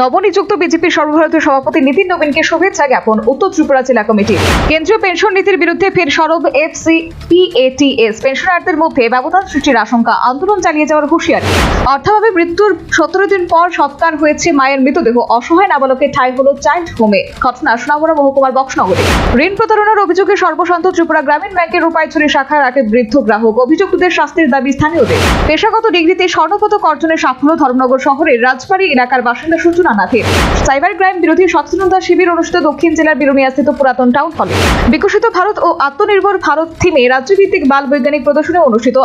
নবনিযুক্ত বিজেপি সর্বভারতীয় সভাপতি নীতিন নবীনকে শুভেচ্ছা জ্ঞাপন, উত্তর ত্রিপুরা জেলা কমিটি কেন্দ্রীয় পেনশন নীতির বিরুদ্ধে ফের সরব এফসি পিএটিএস পেনশনারদের মধ্যে ব্যবধান সৃষ্টির আশঙ্কা, আন্দোলন চালিয়ে যাওয়ার হুঁশিয়ারি। অর্থাভাবে মৃত্যুর সতেরো দিন পর সৎকার হয়েছে মায়ের মৃতদেহ। অসহায় নাবালকের ঠাঁই হলো চাইল্ড হোমে। ঘটনা সোনামুড়া মহকুমার বক্সনগরে। ঋণ প্রতারণার অভিযোগে সর্বশান্ত ত্রিপুরা গ্রামীণ ব্যাংকের রূপাইছড়ি শাখার এক বৃদ্ধ গ্রাহক। অভিযুক্তদের শাস্তির দাবি স্থানীয়দের। পেশাগত ডিগ্রিতে স্বর্ণপদক অর্জনের সাফল্য ধর্মনগর শহরের রাজবাড়ী এলাকার বাসিন্দা সূচনা নাথের সাইবার ক্রাইম বিরোধী সচেতনতা শিবির অনুষ্ঠিত দক্ষিণ জেলার বিরুমিয়াস্থিত পুরাতন টাউন হলে। বিকশিত ভারত ও আত্মনির্ভর ভারত থিমে রাজ্যভিত্তিক বাল বৈজ্ঞানিক প্রদর্শনী অনুষ্ঠিত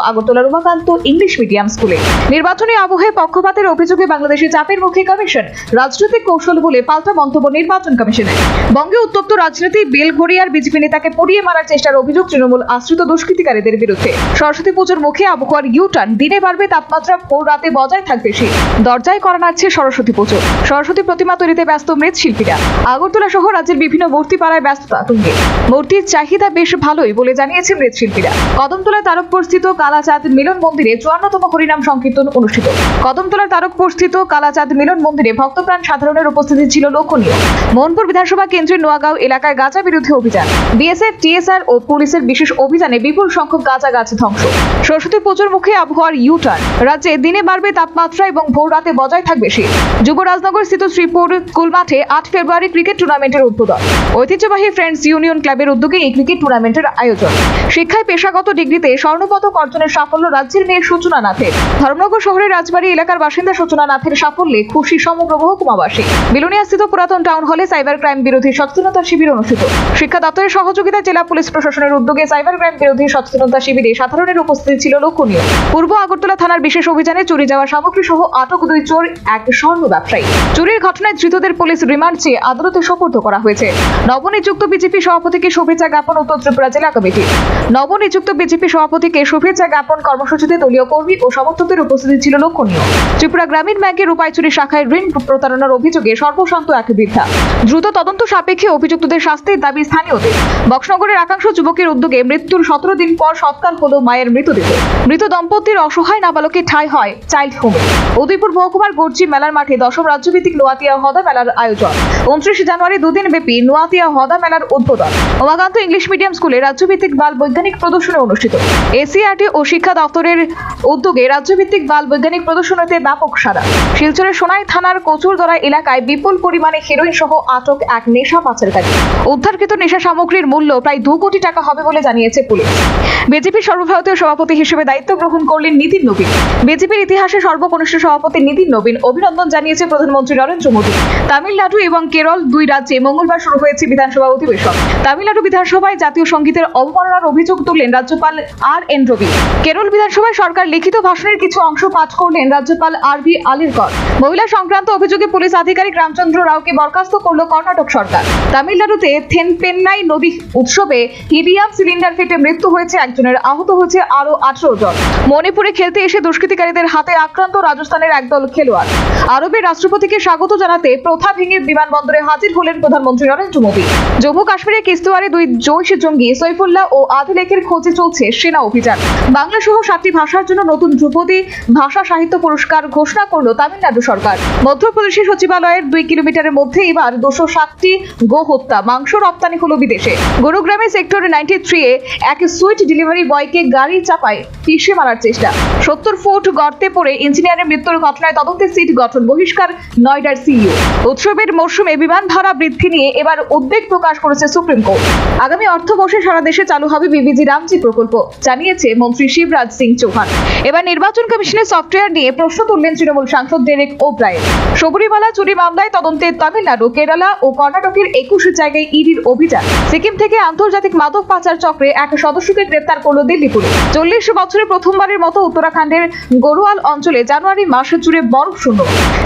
ইংলিশ মিডিয়াম স্কুলে। নির্বাচনী আবহে পক্ষপাতের অভিযোগে বাংলাদেশে চাপের মুখে কমিশন রাজনৈতিক কৌশল বলে পাল্টা মন্তব্য নির্বাচন কমিশনের। বঙ্গে উত্তপ্ত রাজনীতি, বেলঘড়িয়ার বিজেপি নেতাকে পড়িয়ে মারার চেষ্টার অভিযোগ তৃণমূল আশ্রিত দুষ্কৃতিকারীদের বিরুদ্ধে। সরস্বতী পুজোর মুখে আবহাওয়ার ইউটার্ন দিনে বাড়বে তাপমাত্রা, ভোর রাতে বজায় থাকবে শীত দরজায় করা সরস্বতী পুজো। সরস্বতী প্রতিমা তৈরিতে ব্যস্ত মৃৎশিল্পীরা। আগরতলা সহ রাজ্যের বিভিন্ন মূর্তি পাড়ায় ব্যস্ততা তুঙ্গে। মূর্তির চাহিদা বেশ ভালোই বলে জানিয়েছে মৃৎশিল্পীরা। কদমতলা তারকপুর স্থিত কালাচাঁদ মিলন মন্দিরে চুয়ান্নতম হরিনাম সংকীর্তন অনুষ্ঠিত। কদমতলা তারকপুর স্থিত কালাচাঁদ মিলন মন্দিরে ভক্তপ্রাণ সাধারণের উপস্থিতি ছিল লক্ষণীয় মোহনপুর বিধানসভা কেন্দ্রের নোয়াগাঁও এলাকায় গাঁজা বিরোধী অভিযান। বিএসএফ, টিএসআর ও পুলিশের বিশেষ অভিযানে বিপুল সংখ্যক গাঁজা গাছ ধ্বংস। সরস্বতী পুজোর মুখে আবহাওয়ার ইউ টার্ন রাজ্যে দিনে বাড়বে তাপমাত্রা এবং ভোর রাতে বজায় থাকবে শীত। যুবরাজনগর স্থিত শ্রীপুর স্কুল মাঠে আট ফেব্রুয়ারি ক্রিকেট টুর্নামেন্টের উদ্বোধন। ঐতিহ্যবাহী ফ্রেন্ডস ইউনিয়ন ক্লাবের উদ্যোগে এই ক্রিকেট টুর্নামেন্টের আয়োজন। শিক্ষায় পেশাগত ডিগ্রিতে স্বর্ণপদক অর্জনের সাফল্য রাজ্যের মেয়ে সূচনা নাথের। ধর্মনগর শহরের রাজবাড়ী এলাকার বাসিন্দা সূচনা নাথের সাফল্যে খুশি সমগ্র মহকুমাবাসী বিলুনিয়াস্থিত পুরাতন টাউন হলে সাইবার ক্রাইম বিরোধী সচেতনতা শিবির অনুষ্ঠিত। শিক্ষা দপ্তরের সহযোগিতায় জেলা পুলিশ প্রশাসনের উদ্যোগে সাইবার ক্রাইম বিরোধী সচেতনতা শিবিরে সাধারণের উপস্থিতি ছিল লক্ষণীয় পূর্ব আগরতলা থানার বিশেষ অভিযানে চুরি যাওয়া সামগ্রী সহ আটক দুই চোর, এক স্বর্ণ ব্যবসায়ী। চুরির ঘটনায় ধৃতদের পুলিশ রিমান্ড চেয়ে আদালতে সোপর্দ করা হয়েছে। নবনিযুক্ত বিজেপি সভাপতিকে শুভেচ্ছা জ্ঞাপন উত্তর ত্রিপুরা জেলা কমিটি। নবনিযুক্ত বিজেপি সভাপতিকে শুভেচ্ছা জ্ঞাপন কর্মসূচিতে দলীয় কর্মী ও সমর্থকদের উপস্থিতি ছিল লক্ষণীয়। ত্রিপুরা গ্রামীণ ব্যাংকের রূপাইচুরি শাখায় ঋণ প্রতারণার অভিযোগে সর্বশান্ত এক বৃদ্ধা। দ্রুত তদন্ত সাপেক্ষে অভিযুক্তদের শাস্তির দাবি স্থানীয়দের। বক্সনগরের একাংশ যুবকের উদ্যোগে মৃত্যুর সতেরো দিন পর সৎকার হল মায়ের মৃতদেহ। মৃত দম্পতির অসহায় নাবালকের ঠাঁই হয় চাইল্ড হোমে। উদয়পুর মহকুমার গর্জি মেলার মাঠে দশম রাজ্যভিত্তিক নোয়াতিয়া হদা মেলার আয়োজন। উনত্রিশ জানুয়ারি দুদিন ব্যাপী নোয়াতিয়া হদা মেলার উদ্বোধন। উমাকান্ত ইংলিশ মিডিয়াম স্কুলে রাজ্যভিত্তিক বাল বৈজ্ঞানিক প্রদর্শনী অনুষ্ঠিত। এসিআরটি ও শিক্ষা দপ্তরের উদ্যোগে রাজ্যভিত্তিক বাল বৈজ্ঞানিক প্রদর্শনীতে ব্যাপক সাড়া। শিলচরের সোনাই থানার কচুরদরা এলাকায় বিপুল পরিমাণে হেরোইন সহ আটক এক নেশা পাচারকারী। উদ্ধারকৃত নেশা সামগ্রীর মূল্য প্রায় দু কোটি টাকা হবে বলে জানিয়েছে পুলিশ। বিজেপি সর্বভারতীয় সভাপতি হিসেবে দায়িত্ব গ্রহণ করলেন নীতিন নবীন। বিজেপির ইতিহাসে সর্বকনিষ্ঠ সভাপতি নীতিন নবীন অভিনন্দন জানিয়েছে প্রধানমন্ত্রী নরেন্দ্র মোদী তামিলনাড়ু এবং কেরল দুই রাজ্যে মঙ্গলবার শুরু হয়েছে বিধানসভা অধিবেশন। তামিলনাড়ু বিধানসভায় জাতীয় সঙ্গীতের অবমাননার অভিযোগ তুললেন রাজ্যপাল আর এন রবি। কেরল বিধানসভায় সরকার লিখিত ভাষণের কিছু অংশ পাঠ করলেন রাজ্যপাল আর ভি আলিরকর মহিলা সংক্রান্ত অভিযোগে পুলিশ আধিকারিক রামচন্দ্র রাওকে বরখাস্ত করল কর্ণাটক সরকার। তামিলনাড়ুতে থেনপেন্নাই নদী উৎসবে হিলিয়াম সিলিন্ডার ফেটে মৃত্যু হয়েছে একজনের, আহত হয়েছে আরও আঠারো জন। মণিপুরে খেলতে এসে দুষ্কৃতিকারীদের হাতে আক্রান্ত রাজস্থানের একদল খেলোয়াড়। আরবের রাষ্ট্রপতিকে স্বাগত জানাতে প্রথা ভেঙে বিমানবন্দরে হাজির হলেন প্রধানমন্ত্রী নরেন্দ্র মোদী। জম্মু কাশ্মীরের কিস্তুয়ারে দুই জৈশ জঙ্গি, সৈফুল্লাহ ও আদিলেকের খোঁজে চলছে সেনা অভিযান। বাংলা সহ সাতটি ভাষার জন্য নতুন ধ্রুপদী ভাষা সাহিত্য পুরস্কার ঘোষণা করল তামিলনাড়ু সরকার। মধ্যপ্রদেশের সচিবালয়ের দুই কিলোমিটারের মধ্যে এবার দুশো ষাটটি গো হত্যা, মাংস রপ্তানি হলো বিদেশে। গুরুগ্রামে সেক্টর নাইনটি থ্রি এ এক সুইট ডেলিভারি বয়কে গাড়ি চাপায় পিষে মারার চেষ্টা। সত্তর ফুট গর্তে পড়ে ইঞ্জিনিয়ারের মৃত্যুর ঘটনায় তদন্তে সিট গঠন, বহিষ্কার নয়ডার সিইও। উৎসবের মরশুমে বিমান ভাড়া বৃদ্ধি নিয়ে এবার উদ্বেগ প্রকাশ করেছে সুপ্রিম কোর্ট। আগামী অর্থবর্ষে সারা দেশে চালু হবে বিবিজি রামজি প্রকল্প, জানিয়েছে মন্ত্রী শিবরাজ সিং চৌহান। এবার নির্বাচন কমিশনের সফটওয়্যার নিয়ে প্রশ্ন তুললেন তৃণমূল সাংসদ ডেরেক ওব্রায়েন। সবরীমালা চুরি মামলায় তদন্তে তামিলনাড়ু, কেরালা ও কর্ণাটকের একুশ জায়গায় ইডির অভিযান। সিকিম থেকে আন্তর্জাতিক মাদক পাচার চক্রে এক সদস্যকে গ্রেপ্তার করল দিল্লি পুলিশ। চল্লিশ বছরে প্রথমবারের মতো উত্তরাখণ্ডের গরুয়াল অঞ্চলে জানুয়ারি মাসে জুড়ে বরফ শূন্য।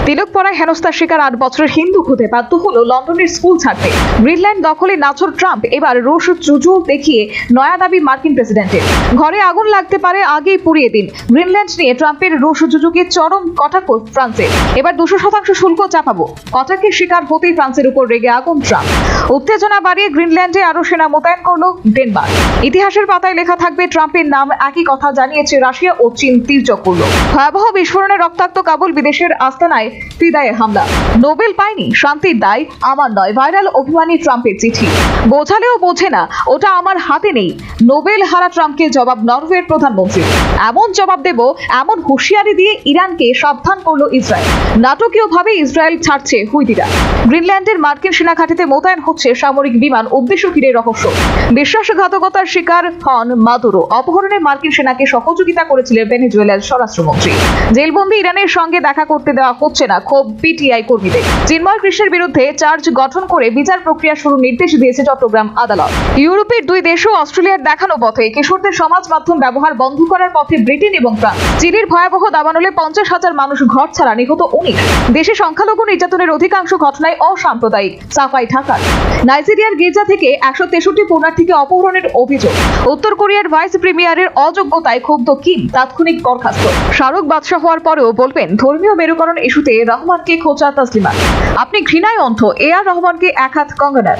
তিলকপরায় হেনস্থার শিকার আট বছরের হিন্দু হতে বাধ্য হলো লন্ডনের স্কুল ছাড়তে। গ্রিনল্যান্ড দখলে নাচর ট্রাম্প, এবার রোষ চুজু দেখিয়ে নয়া দাবি মার্কিন প্রেসিডেন্টের। ঘরে আগুন লাগতে পারে আগেই পুড়িয়ে দিন। গ্রিনল্যান্ড নিয়ে ট্রাম্পের রোষ যুজুকে চরম কটাক্ষ ফ্রান্সের। এবার দুশো শতাংশ শুল্ক চাপাবো। কটাকের শিকার হতেই ফ্রান্সের উপর রেগে আগুন ট্রাম্প। উত্তেজনা বাড়িয়ে গ্রিনল্যান্ডে আরও সেনা মোতায়েন করল ডেনমার্ক। ইতিহাসের পাতায় লেখা থাকবে, ট্রাম্পের নাম একই কথা জানিয়েছে রাশিয়া ও চীন তীর্যক করল ভয়াবহ বিস্ফোরণে রক্তাক্ত কাবুল বিদেশের আস্তানায়, ফিদায় হামলা। নোবেল পায়নি, শান্তির দায় আমার নয়। ভাইরাল অভিমানী ট্রাম্পের চিঠি। বোঝালেও বোঝে না, ওটা আমার হাতে নেই। নোবেল হারা ট্রাম্পকে জবাব নরওয়ের প্রধানমন্ত্রী। এমন জবাব দেব, এমন হুঁশিয়ারি দিয়ে ইরানকে সাবধান করল ইসরায়েল। নাটকীয়ভাবে ইসরায়েল ছাড়ছে হুইদিরা। গ্রিনল্যান্ডের মার্কিন সেনা ঘাঁটিতে মোতায়েন হচ্ছে সামরিক বিমান উদ্দেশ্য ঘিরে রহস্য। বিশ্বাসঘাতকতার শিকার হন মাদুরো। অপহরণে মার্কিন সেনাকে সহযোগিতা করেছিলেন ভেনেজুয়েলার স্বরাষ্ট্রমন্ত্রী। জেলবন্দি ইরানের সঙ্গে দেখা করতে দেওয়া হচ্ছে না, ক্ষোভ পিটিআই কর্মীদের। চিন্ময় কৃষ্ণের বিরুদ্ধে চার্জ গঠন করে বিচার প্রক্রিয়া শুরুর নির্দেশ দিয়েছে চট্টগ্রাম আদালত। ইউরোপের দুই দেশ ও অস্ট্রেলিয়ার দেখানো পথে কিশোরদের সমাজ মাধ্যম ব্যবহার বন্ধ করার পথে ব্রিটেন এবং ফ্রান্স। চিলির ভয়াবহ দাবানলে পঞ্চাশ হাজার মানুষ ঘর ছাড়া নিহত উনিশ দেশে সংখ্যালঘু নির্যাতনের অধিকাংশ ঘটনায় অসাম্প্রদায়িক সাফাই ঢাকার। নাইজেরিয়ার গির্জা থেকে একশো তেষট্টি পুণার্থীকে অপহরণের অভিযোগ। উত্তর কোরিয়ার ভাইস প্রিমিয়ারের অযোগ্যতায় ক্ষুব্ধ কিম, তাৎক্ষণিক বরখাস্ত। শাহরুখ বাদশাহ হওয়ার পরেও বলবেন, ধর্মীয় মেরুকরণ ইস্যুতে রহমানকে খোঁচা তাসলিমা। আপনি ঘৃণায় অন্ধ, এ আর রহমানকে এক হাত কঙ্গনার।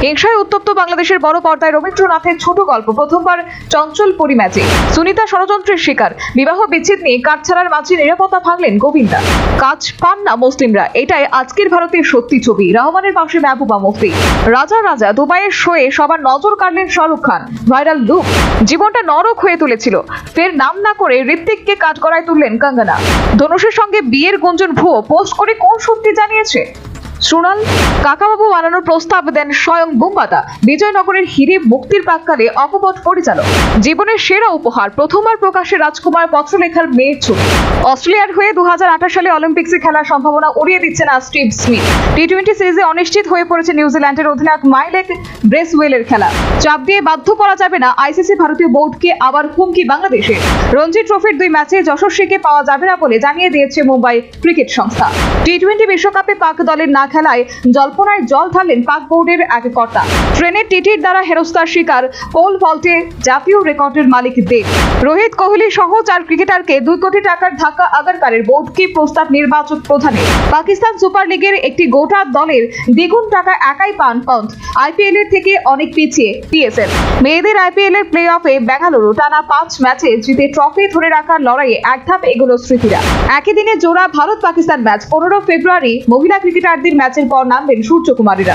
হিংসায় উত্তপ্ত বাংলাদেশের বড় পর্দায় রবীন্দ্রনাথের ছোট গল্প, প্রথমবার চঞ্চল পরিম্যাচে সুনিতা ষড়যন্ত্রের শিকার, বিবাহ বিচ্ছেদ নিয়ে কাঠছাড়ার মাঝে নিরাপত্তা ভাঙলেন গোবিন্দা। কাজ পান না মুসলিমরা, এটাই আজকের ভারতের সত্যি ছবি। রহমানের পাশে মেহবুবা মুফতি। রাজা রাজা, দুবাইয়ের শোয়ে সবার নজর কাড়লেন শাহরুখ খান। ভাইরাল লুক, জীবনটা নরক হয়ে তুলেছিল। ফের নাম না করে ঋত্বিককে কাজ করায় তুললেন কঙ্গনা। ধনুষের সঙ্গে বিয়ের গুঞ্জন ভুয়ো পোস্ট করে কোন সত্যি জানিয়েছে? সোনাল কাকাবাবু বানানোর প্রস্তাব দেন স্বয়ং বুম্বাদা। বিজয়নগরের হিরে মুক্তির প্রাককালে অপপথ পরিচালক। জীবনের সেরা উপহার, প্রথমবার প্রকাশে রাজকুমার পত্রলেখার মেয়ের ছবি। অস্ট্রেলিয়ার হয়ে দু সালে অলিম্পিক্সে খেলার সম্ভাবনা উড়িয়ে দিচ্ছেন আর স্টিভ স্মিথ। টি টোয়েন্টি সিরিজে অনিশ্চিত হয়ে পড়েছে নিউজিল্যান্ডের অধিনায়ক মাইলেক ব্রেসওয়েলের খেলা। চাপ দিয়ে বাধ্য করা যাবে না আইসিসি ভারতীয় বোর্ডকে আবার হুমকি বাংলাদেশে রঞ্জি ট্রফির দুই ম্যাচে যশস্বীকে পাওয়া যাবে না বলে জানিয়ে দিয়েছে মুম্বাই ক্রিকেট সংস্থা। টি টোয়েন্টি বিশ্বকাপে পাক দলের না খেলায় জল্পনায় জল ঢাললেন পাক বোর্ডের এক কর্তা। ট্রেনের টিটির দ্বারা হেরস্তার শিকার পোল ভল্টে জাতীয় রেকর্ডের মালিক দেব। রোহিত কোহলি সহ চার ক্রিকেটারকে দুই কোটি টাকার ধাক্কা আগারকারের বোর্ডকে প্রস্তাব নির্বাচক প্রধানে পাকিস্তান সুপার লিগের একটি গোটা দলের দ্বিগুণ টাকা একাই পান পন্থ আইপিএল এর থেকে অনেক পিছিয়ে পিএসএল মেয়েদের আইপিএল এর প্লে অফে বেঙ্গালুরু টানা পাঁচ ম্যাচে জিতে ট্রফি ধরে রাখার লড়াইয়ে এক ধাপ এগুলো স্মৃতিরা। একই দিনে জোড়া ভারত পাকিস্তান ম্যাচ, পনেরো ফেব্রুয়ারি মহিলা ক্রিকেটারদের ম্যাচের পর নামবেন সূর্যকুমারীরা।